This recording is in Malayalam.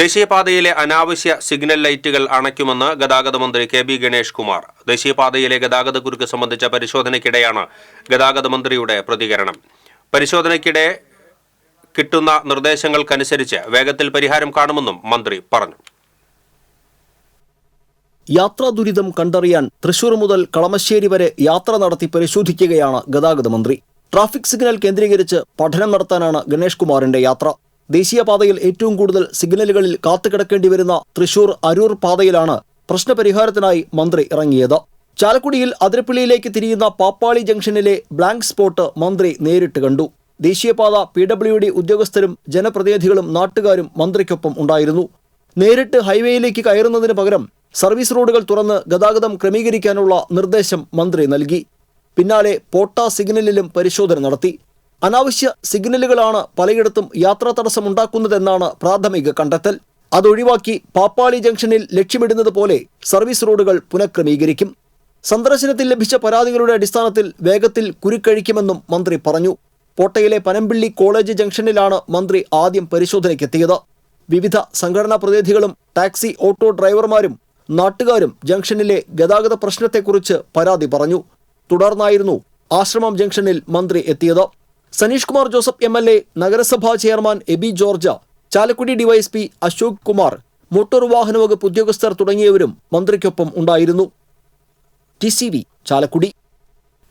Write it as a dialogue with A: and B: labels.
A: ദേശീയപാതയിലെ അനാവശ്യ സിഗ്നൽ ലൈറ്റുകൾ അണയ്ക്കുമെന്ന് ഗതാഗത മന്ത്രി കെ ബി ഗണേഷ് കുമാർ. ദേശീയപാതയിലെ ഗതാഗതക്കുരുക്ക് സംബന്ധിച്ച പരിശോധനയ്ക്കിടെയാണ് ഗതാഗത മന്ത്രിയുടെ പ്രതികരണം. പരിശോധനയ്ക്കിടെ കിട്ടുന്ന നിർദ്ദേശങ്ങൾക്കനുസരിച്ച് വേഗത്തിൽ പരിഹാരം കാണുമെന്നും മന്ത്രി പറഞ്ഞു.
B: യാത്രാ ദുരിതം കണ്ടറിയാൻ തൃശൂർ മുതൽ കളമശ്ശേരി വരെ യാത്ര നടത്തി പരിശോധിക്കുകയാണ് ഗതാഗത മന്ത്രി. ട്രാഫിക് സിഗ്നൽ കേന്ദ്രീകരിച്ച് പഠനം നടത്താനാണ് ഗണേഷ് കുമാറിന്റെ യാത്ര. ദേശീയപാതയിൽ ഏറ്റവും കൂടുതൽ സിഗ്നലുകളിൽ കാത്തുകിടക്കേണ്ടി വരുന്ന തൃശൂർ അരൂർ പാതയിലാണ് പ്രശ്നപരിഹാരത്തിനായി മന്ത്രി ഇറങ്ങിയത്. ചാലക്കുടിയിൽ അതിരപ്പിള്ളിയിലേക്ക് തിരിയുന്ന പാപ്പാളി ജംഗ്ഷനിലെ ബ്ലാങ്ക് സ്പോട്ട് മന്ത്രി നേരിട്ട് കണ്ടു. ദേശീയപാത പി ഡബ്ല്യു ഡി ഉദ്യോഗസ്ഥരും ജനപ്രതിനിധികളും നാട്ടുകാരും മന്ത്രിക്കൊപ്പം ഉണ്ടായിരുന്നു. നേരിട്ട് ഹൈവേയിലേക്ക് കയറുന്നതിന് പകരം സർവീസ് റോഡുകൾ തുറന്ന് ഗതാഗതം ക്രമീകരിക്കാനുള്ള നിർദ്ദേശം മന്ത്രി നൽകി. പിന്നാലെ പോട്ട സിഗ്നലിലും പരിശോധന നടത്തി. അനാവശ്യ സിഗ്നലുകളാണ് പലയിടത്തും യാത്രാ തടസ്സമുണ്ടാക്കുന്നതെന്നാണ് പ്രാഥമിക കണ്ടെത്തൽ. അതൊഴിവാക്കി പാപ്പാളി ജംഗ്ഷനിൽ ലക്ഷ്യമിടുന്നത് പോലെ സർവീസ് റോഡുകൾ പുനഃക്രമീകരിക്കും. സന്ദർശനത്തിൽ ലഭിച്ച പരാതികളുടെ അടിസ്ഥാനത്തിൽ വേഗത്തിൽ കുരുക്കഴിക്കുമെന്നും മന്ത്രി പറഞ്ഞു. പോട്ടയിലെ പനമ്പിള്ളി കോളേജ് ജംഗ്ഷനിലാണ് മന്ത്രി ആദ്യം പരിശോധനയ്ക്കെത്തിയത്. വിവിധ സംഘടനാ പ്രതിനിധികളും ടാക്സി ഓട്ടോ ഡ്രൈവർമാരും നാട്ടുകാരും ജംഗ്ഷനിലെ ഗതാഗത പ്രശ്നത്തെക്കുറിച്ച് പരാതി പറഞ്ഞു. തുടർന്നായിരുന്നു ആശ്രമം ജംഗ്ഷനിൽ മന്ത്രി എത്തിയത്. Sanish Kumar Joseph M L A നഗരസഭാ chairman Aby George Chalakudy DYSP Ashok Kumar motor വാഹന വകുപ്പ് ഉദ്യോഗസ്ഥർ തുടങ്ങിയവരും മന്ത്രിക്കൊപ്പം ഉണ്ടായിരുന്നു. ടി ചാലക്കുടി.